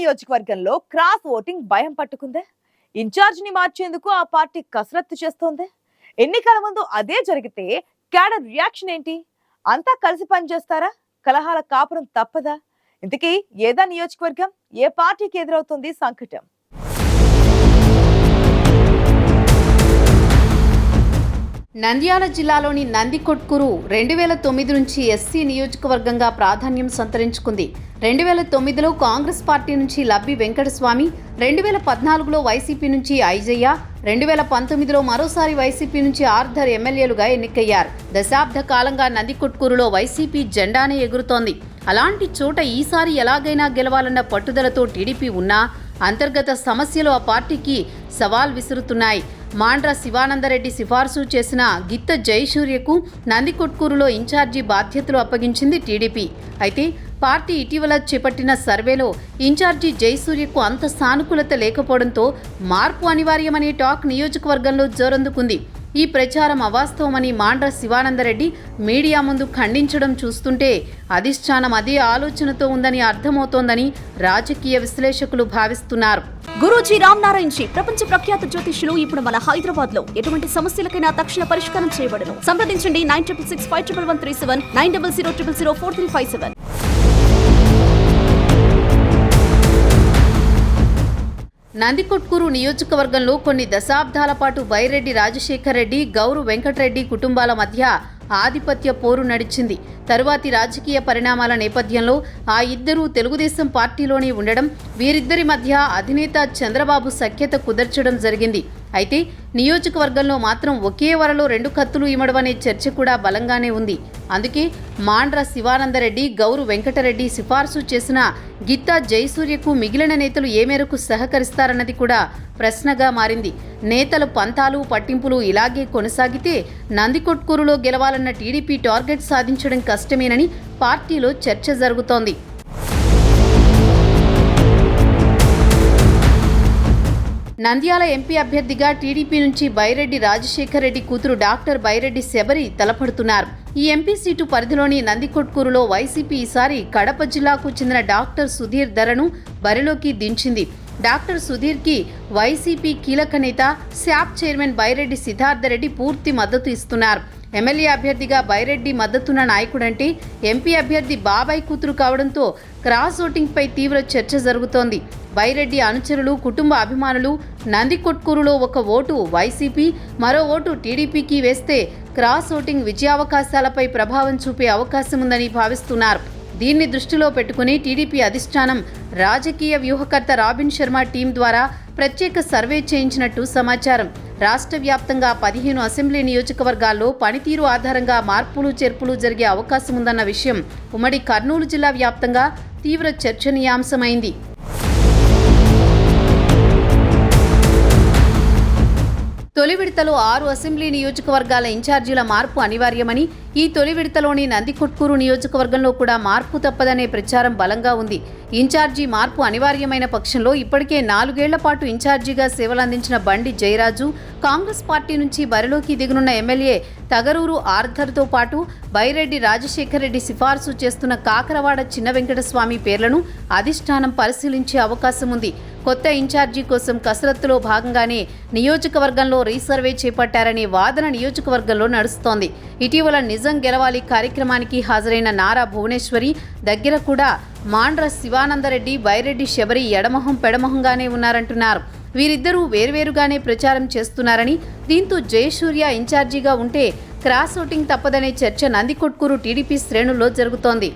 నియోజకవర్గంలో cross voting భయం పట్టుకుందే. ఇన్ఛార్జిని మార్చేందుకు ఆ పార్టీ కసరత్తు చేస్తోంది. ఎన్నికల ముందు అదే జరిగితే క్యాడర్ రియాక్షన్ ఏంటి? అంతా కలిసి పనిచేస్తారా? కలహాల కాపురం తప్పదా? ఇంతకీ ఏదా నియోజకవర్గం? ఏ పార్టీకి ఎదురవుతుంది సంకటం? నంద్యాల జిల్లాలోని నందికొట్కూరు రెండు వేల తొమ్మిది నుంచి ఎస్సీ నియోజకవర్గంగా ప్రాధాన్యం సంతరించుకుంది. రెండు వేల తొమ్మిదిలో కాంగ్రెస్ పార్టీ నుంచి లబ్బి వెంకటస్వామి రెండు వేల పద్నాలుగులో వైసీపీ నుంచి ఐజయ్య రెండు వేల పంతొమ్మిదిలో మరోసారి వైసీపీ నుంచి ఆర్థర్ ఎమ్మెల్యేలుగా ఎన్నికయ్యారు. దశాబ్ద కాలంగా నందికొట్కూరులో వైసీపీ జెండానే ఎగురుతోంది. అలాంటి చోట ఈసారి ఎలాగైనా గెలవాలన్న పట్టుదలతో టీడీపీ ఉన్నా అంతర్గత సమస్యలు ఆ పార్టీకి సవాల్ విసురుతున్నాయి. మాండ్ర శివానందరెడ్డి సిఫార్సు చేసిన గిత్త జయసూర్యకు నందికొట్కూరులో ఇన్ఛార్జి బాధ్యతలు అప్పగించింది టీడీపీ. అయితే పార్టీ ఇటీవల చేపట్టిన సర్వేలో ఇన్ఛార్జి జయసూర్యకు అంత సానుకూలత లేకపోవడంతో మార్పు అనివార్యమనే టాక్ నియోజకవర్గంలో జోరందుకుంది. ఈ ప్రచారం అవాస్తవమని మాండ్ర శివానందరెడ్డి మీడియా ముందు ఖండించడం చూస్తుంటే అధిష్టానం అదే ఆలోచనతో ఉందని అర్థమవుతోందని రాజకీయ విశ్లేషకులు భావిస్తున్నారు. గురూజీ రామ్ నారాయణ్ జీ ప్రపంచ ప్రఖ్యాత జ్యోతిష్యులు ఇప్పుడు మన హైదరాబాద్లో ఎటువంటి సమస్యలకైనా తక్షణ పరిష్కారం చేయబడను. సంప్రదించండి nine triple six five triple one three seven nine double zero triple zero four three five seven. Nandikotkur నియోజకవర్గంలో కొన్ని దశాబ్దాల పాటు బైరెడ్డి రాజశేఖర్ రెడ్డి గౌరు వెంకటరెడ్డి కుటుంబాల మధ్య ఆధిపత్య పోరు నడిచింది. తరువాతి రాజకీయ పరిణామాల నేపథ్యంలో ఆ ఇద్దరూ తెలుగుదేశం పార్టీలోనే ఉండడం వీరిద్దరి మధ్య అధినేత చంద్రబాబు సఖ్యత కుదర్చడం జరిగింది. అయితే నియోజకవర్గంలో మాత్రం ఒకే వరలో రెండు కత్తులు ఇమడవనే చర్చ కూడా బలంగానే ఉంది. అందుకే మాండ్ర శివానందరెడ్డి గౌరు వెంకటరెడ్డి సిఫార్సు చేసిన గీతా జయసూర్యకు మిగిలిన నేతలు ఏ మేరకు సహకరిస్తారన్నది కూడా ప్రశ్నగా మారింది. నేతలు పంతాలు పట్టింపులు ఇలాగే కొనసాగితే నందికొట్కూరులో గెలవాలన్న టీడీపీ టార్గెట్ సాధించడం కష్టమేనని పార్టీలో చర్చ జరుగుతోంది. నంద్యాల ఎంపీ అభ్యర్థిగా టీడీపీ నుంచి బైరెడ్డి రాజశేఖర్ రెడ్డి కూతురు డాక్టర్ బైరెడ్డి శబరి తలపడుతున్నారు. ఈ ఎంపీ సీటు పరిధిలోని నందికొట్కూరులో వైసీపీ ఈసారి కడప జిల్లాకు చెందిన డాక్టర్ సుధీర్ ధరను బరిలోకి దించింది. డాక్టర్ సుధీర్కి వైసీపీ కీలక నేత శాప్ చైర్మన్ బైరెడ్డి సిద్ధార్థరెడ్డి పూర్తి మద్దతు ఇస్తున్నారు. ఎమ్మెల్యే అభ్యర్థిగా బైరెడ్డి మద్దతున్న నాయకుడంటే ఎంపీ అభ్యర్థి బాబాయ్ కూతురు కావడంతో క్రాస్ ఓటింగ్పై తీవ్ర చర్చ జరుగుతోంది. బైరెడ్డి అనుచరులు కుటుంబ అభిమానులు నందికొట్కూరులో ఒక ఓటు వైసీపీ మరో ఓటు టీడీపీకి వేస్తే క్రాస్ ఓటింగ్ విజయావకాశాలపై ప్రభావం చూపే అవకాశం ఉందని భావిస్తున్నారు. దీన్ని దృష్టిలో పెట్టుకుని టీడీపీ అధిష్టానం రాజకీయ వ్యూహకర్త రాబిన్ శర్మ టీం ద్వారా ప్రత్యేక సర్వే చేయించినట్టు సమాచారం. రాష్ట్ర వ్యాప్తంగా పదిహేను అసెంబ్లీ నియోజకవర్గాల్లో పనితీరు ఆధారంగా మార్పులు చేర్పులు జరిగే అవకాశం ఉందన్న విషయం ఉమ్మడి కర్నూలు జిల్లా వ్యాప్తంగా తీవ్ర చర్చనీయాంశమైంది. తొలి విడతలో ఆరు అసెంబ్లీ నియోజకవర్గాల ఇన్ఛార్జీల మార్పు అనివార్యమని ఈ తొలి విడతలోని నందికొట్కూరు నియోజకవర్గంలో కూడా మార్పు తప్పదనే ప్రచారం బలంగా ఉంది. ఇన్ఛార్జీ మార్పు అనివార్యమైన పక్షంలో ఇప్పటికే నాలుగేళ్ళ పాటు ఇన్ఛార్జిగా సేవలందించిన బండి జయరాజు కాంగ్రెస్ పార్టీ నుంచి బరిలోకి దిగనున్న ఎమ్మెల్యే తగరూరు ఆర్థర్తో పాటు బైరెడ్డి రాజశేఖర్ రెడ్డి సిఫార్సు చేస్తున్న కాకరవాడ చిన్న వెంకటస్వామి పేర్లను అధిష్టానం పరిశీలించే అవకాశం ఉంది కొత్త ఇన్ఛార్జీ కోసం కసరత్తులో భాగంగానే నియోజకవర్గంలో రీసర్వే చేపట్టారనే వాదన నియోజకవర్గంలో నడుస్తోంది. ఇటీవల నిజం గెలవాలి కార్యక్రమానికి హాజరైన నారా భువనేశ్వరి దగ్గర కూడా మాండ్ర శివానందరెడ్డి బైరెడ్డి శబరి ఎడమొహం పెడమొహంగానే ఉన్నారంటున్నారు. వీరిద్దరూ వేర్వేరుగానే ప్రచారం చేస్తున్నారని దీంతో జయసూర్య ఇన్ఛార్జీగా ఉంటే క్రాస్ ఓటింగ్ తప్పదనే చర్చ నందికొట్కూరు టీడీపీ శ్రేణుల్లో జరుగుతోంది.